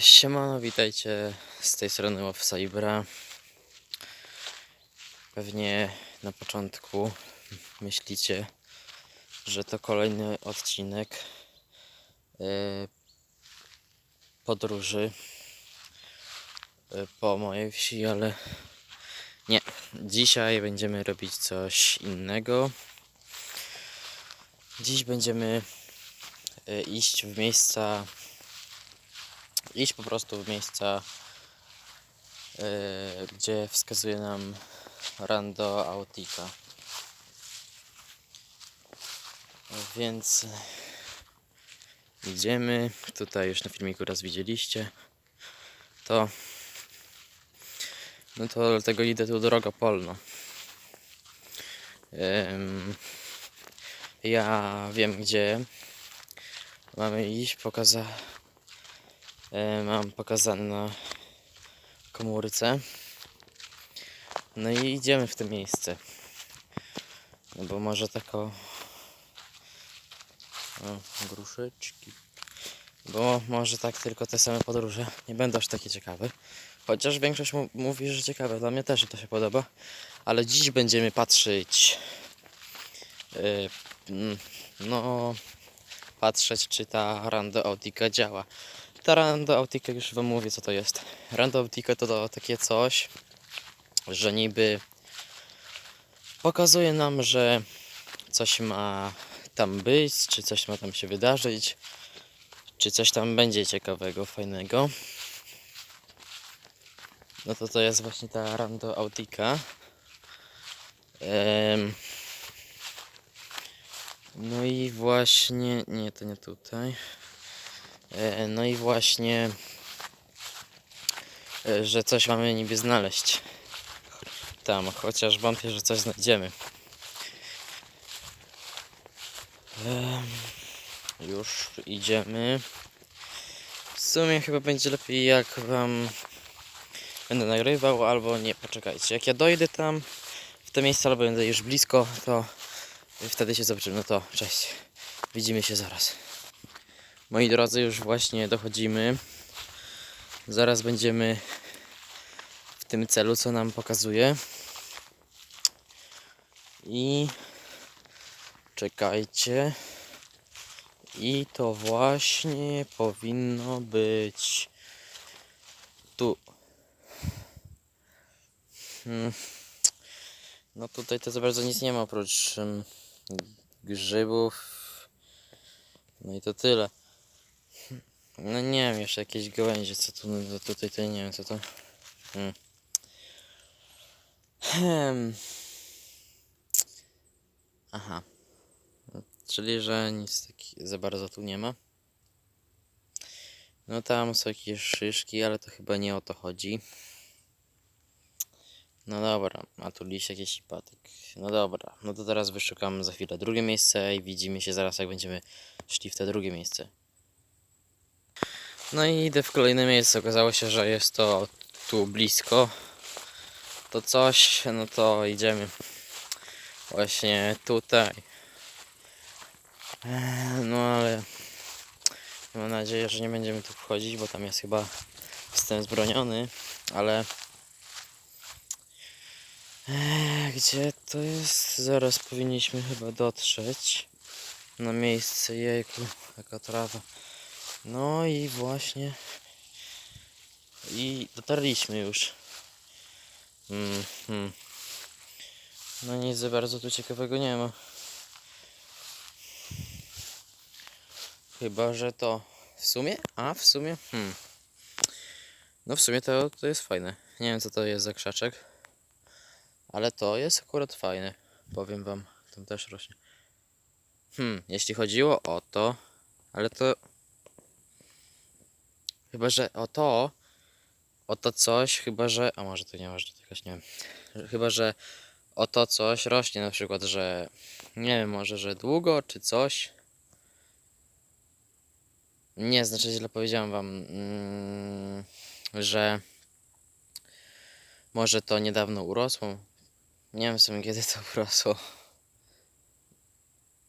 Siemano, witajcie z tej strony Off Cybera. Pewnie na początku myślicie, że to kolejny odcinek e, podróży e, po mojej wsi, ale nie. Dzisiaj będziemy robić coś innego. Dziś będziemy e, iść w miejsca iść po prostu w miejsca, yy, gdzie wskazuje nam Rando Autika. Więc idziemy. Tutaj już na filmiku raz widzieliście. To no to dlatego idę tu drogo polno. Ym, ja wiem gdzie mamy iść, pokaza e, mam pokazane na komórce. No i idziemy w to miejsce. No bo może tak o... o gruszeczki. Bo może tak tylko te same podróże nie będą aż takie ciekawe. Chociaż większość mówi, że ciekawe. Dla mnie też to się podoba. Ale dziś będziemy patrzeć... Yy, no... Patrzeć, czy ta Rando Autika działa. Ta Rando Autika już wam mówię co to jest. Rando Autika to, to takie coś, że niby pokazuje nam, że coś ma tam być, czy coś ma tam się wydarzyć, czy coś tam będzie ciekawego, fajnego. No to to jest właśnie ta Rando Autika. Em, no i właśnie, nie to nie tutaj. E, No i właśnie, e, że coś mamy niby znaleźć tam, chociaż wątpię, że coś znajdziemy. Em, Już idziemy. W sumie chyba będzie lepiej jak wam będę nagrywał, albo nie, poczekajcie. Jak ja dojdę tam w to miejsce, albo będę już blisko, to wtedy się zobaczymy. No to cześć. Widzimy się zaraz. Moi drodzy, już właśnie dochodzimy. Zaraz będziemy w tym celu, co nam pokazuje. I czekajcie. I to właśnie powinno być tu. Hmm. No tutaj to za bardzo nic nie ma oprócz um, grzybów. No i to tyle. No nie wiem, jeszcze jakieś gałęzie, co tu, no tutaj to nie wiem, co to. Hmm. Aha. Czyli, że nic taki za bardzo tu nie ma. No tam są jakieś szyszki, ale to chyba nie o to chodzi. No dobra, a tu liść jakiś i patyk. No dobra, no to teraz wyszukam za chwilę drugie miejsce i widzimy się zaraz jak będziemy szli w te drugie miejsce. No i idę w kolejne miejsce. Okazało się, że jest to tu blisko. To coś, no to idziemy właśnie tutaj. Eee, No ale mam nadzieję, że nie będziemy tu wchodzić, bo tam jest chyba wstęp zbroniony, ale Eee, gdzie to jest? Zaraz powinniśmy chyba dotrzeć na miejsce. Jejku, jaka trawa. No i właśnie. I dotarliśmy już. Mm, hmm. No nic za bardzo tu ciekawego nie ma. Chyba, że to w sumie? A, w sumie? Hmm. No w sumie to, to jest fajne. Nie wiem co to jest za krzaczek. Ale to jest akurat fajne. Powiem wam. Tam też rośnie. Hmm, jeśli chodziło o to, ale to Chyba, że o to, o to coś, chyba, że, a może to nie może dotykać, nie wiem. Chyba, że o to coś rośnie na przykład, że nie wiem, może, że długo, czy coś. Nie, znaczy źle powiedziałem wam, mm, że może to niedawno urosło. Nie wiem w sumie kiedy to urosło.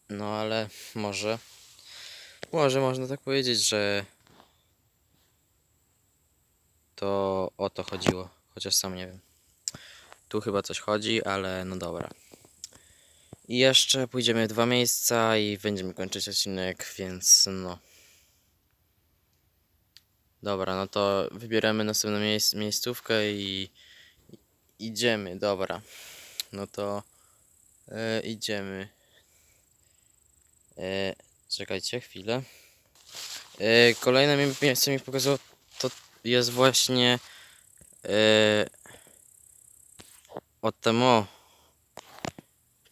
No ale może, może można tak powiedzieć, że to o to chodziło. Chociaż sam nie wiem. Tu chyba coś chodzi, ale no dobra. I jeszcze pójdziemy w dwa miejsca i będziemy kończyć odcinek, więc no. Dobra, no to wybieramy następną miejsc miejscówkę i idziemy, dobra. No to e, idziemy. E, czekajcie chwilę. E, kolejne mi- miejsce mi pokazało, jest właśnie e, od temu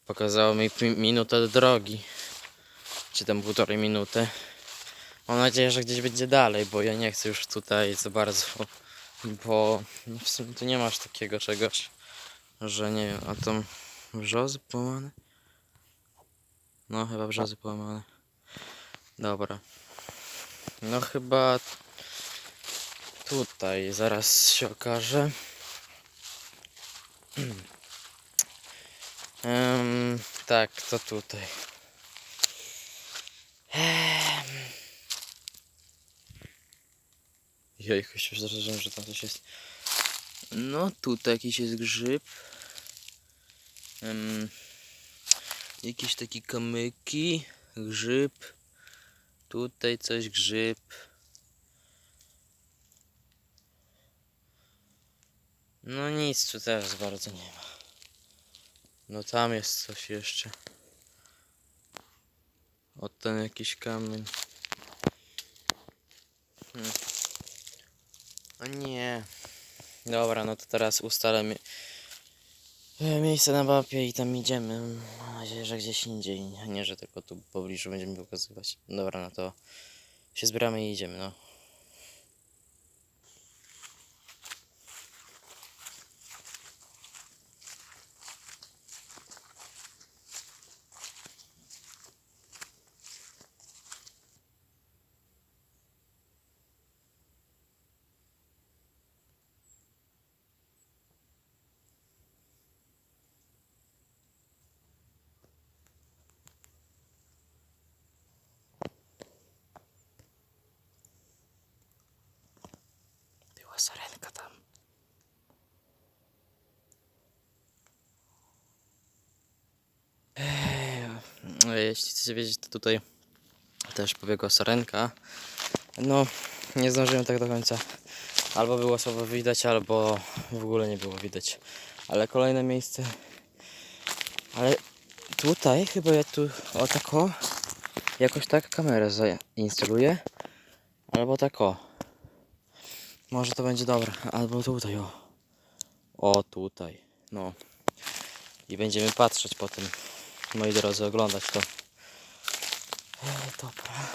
pokazało mi minutę drogi. Czy tam półtorej minuty. Mam nadzieję, że gdzieś będzie dalej, bo ja nie chcę już tutaj za bardzo, bo w sumie tu nie masz takiego czegoś, że nie wiem, a tam brzozy połamane? No chyba brzozy połamane. Dobra. No chyba tutaj zaraz się okaże. Em, tak, to tutaj. Jejku, się zdarzyłem, że tam coś jest. No, tutaj jakiś jest grzyb. Em, jakieś takie kamyki. Grzyb. Tutaj coś grzyb. No nic tu też bardzo nie ma. No tam jest coś jeszcze. O ten jakiś kamień. Hmm. O nie. Dobra, no to teraz ustalę mi e, miejsce na mapie i tam idziemy. Mam nadzieję, że gdzieś indziej, nie, że tylko tu w pobliżu będziemy pokazywać. Dobra, no to się zbieramy i idziemy, no. Była sarenka tam. Ej, Jeśli chcecie wiedzieć, to tutaj też pobiegła sarenka. No, nie zdążyłem tak do końca. Albo było słabo widać, albo w ogóle nie było widać. Ale kolejne miejsce. Ale tutaj chyba ja tu o tako jakoś tak kamerę zainstaluję. Albo tak o. Może to będzie dobre. Albo tutaj o. O tutaj. No. I będziemy patrzeć potem. Moi drodzy, oglądać to. Ej, dobra.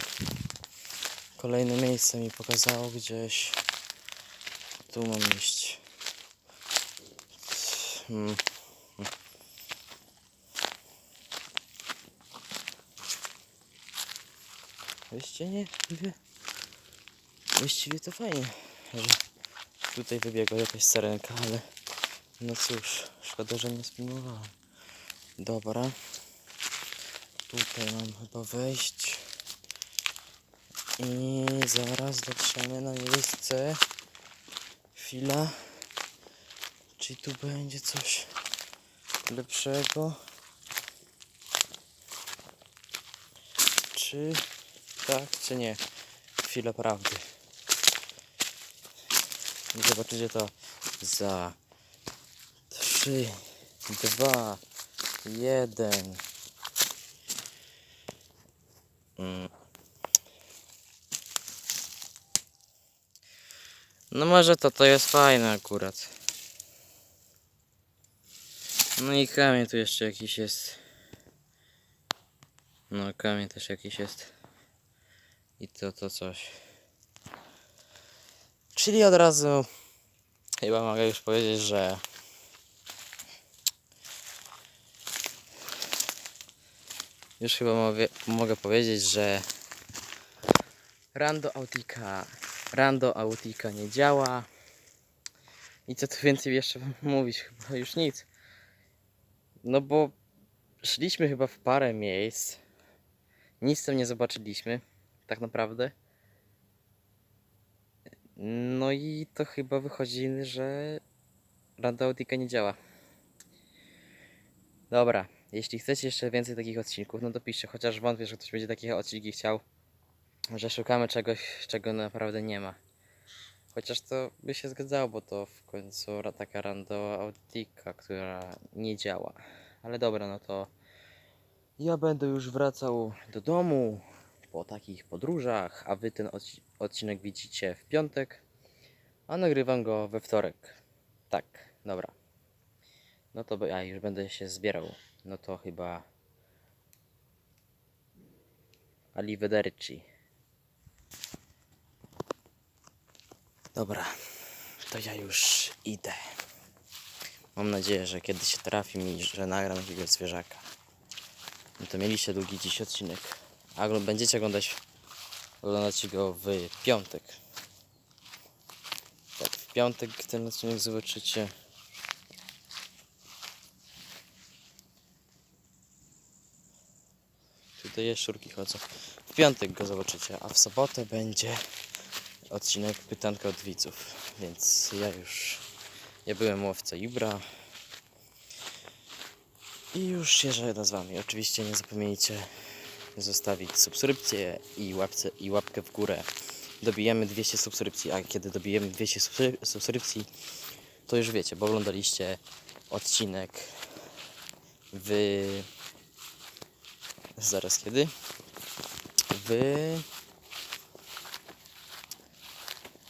Kolejne miejsce mi pokazało gdzieś. Tu mam iść. Hmm. Właściwie nie wie. Właściwie to fajnie, tutaj wybiegła jakaś sarenka, ale no cóż, szkoda, że nie spilnowałem. Dobra. Tutaj mam chyba wejść. I zaraz dotrzemy na miejsce. Chwila. Czy tu będzie coś lepszego? Czy tak, czy nie? Chwila prawdy. I zobaczycie to za 3, 2, 1. Mm. No może to, to jest fajne akurat. No i kamień tu jeszcze jakiś jest. No kamień też jakiś jest. I to, to coś. Czyli od razu chyba mogę już powiedzieć, że już chyba mogę, mogę powiedzieć, że Rando Autika Rando Autika nie działa. I co tu więcej jeszcze wam mówić? Chyba już nic. No bo szliśmy chyba w parę miejsc. Nic tam nie zobaczyliśmy. Tak naprawdę. No i to chyba wychodzi, że Randautika nie działa. Dobra, jeśli chcecie jeszcze więcej takich odcinków, no to piszcie, chociaż wątpię, że ktoś będzie takie odcinki chciał, że szukamy czegoś, czego naprawdę nie ma. Chociaż to by się zgadzało, bo to w końcu taka Randautika, która nie działa. Ale dobra, no to ja będę już wracał do domu po takich podróżach, a wy ten odci- odcinek widzicie w piątek, a nagrywam go we wtorek. Tak, dobra. No to ja już będę się zbierał. No to chyba Arrivederci. Dobra, to ja już idę. Mam nadzieję, że kiedyś się trafi mi, że nagram jakiegoś zwierzaka. No to mieliście długi dziś odcinek. A będziecie oglądać, oglądać go w piątek. Tak, w piątek ten odcinek zobaczycie. Tutaj jaszczurki chodzą. W piątek go zobaczycie, a w sobotę będzie odcinek pytanka od widzów. Więc ja już ja byłem łowca Ibra. I już się żegnam z wami. Oczywiście nie zapomnijcie zostawić subskrypcję i, łapce, i łapkę w górę. Dobijemy 200 subskrypcji, a kiedy dobijemy 200 subskry- subskrypcji, to już wiecie, bo oglądaliście odcinek w... Zaraz kiedy? W...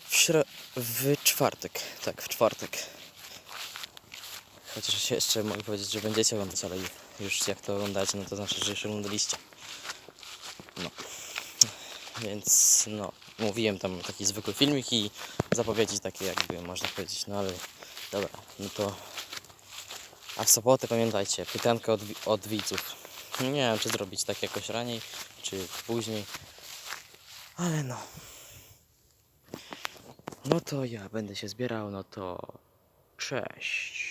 W, śro... w czwartek. Tak, w czwartek. Chociaż jeszcze mogę powiedzieć, że będziecie oglądać, ale już jak to oglądacie, no to znaczy, że już oglądaliście. Więc no, mówiłem tam taki zwykły filmik i zapowiedzi takie jakby można powiedzieć, no ale dobra, no to a w sobotę pamiętajcie, pytanka od, od widzów. Nie wiem, czy zrobić tak jakoś raniej, czy później, ale no. No to ja będę się zbierał, no to cześć.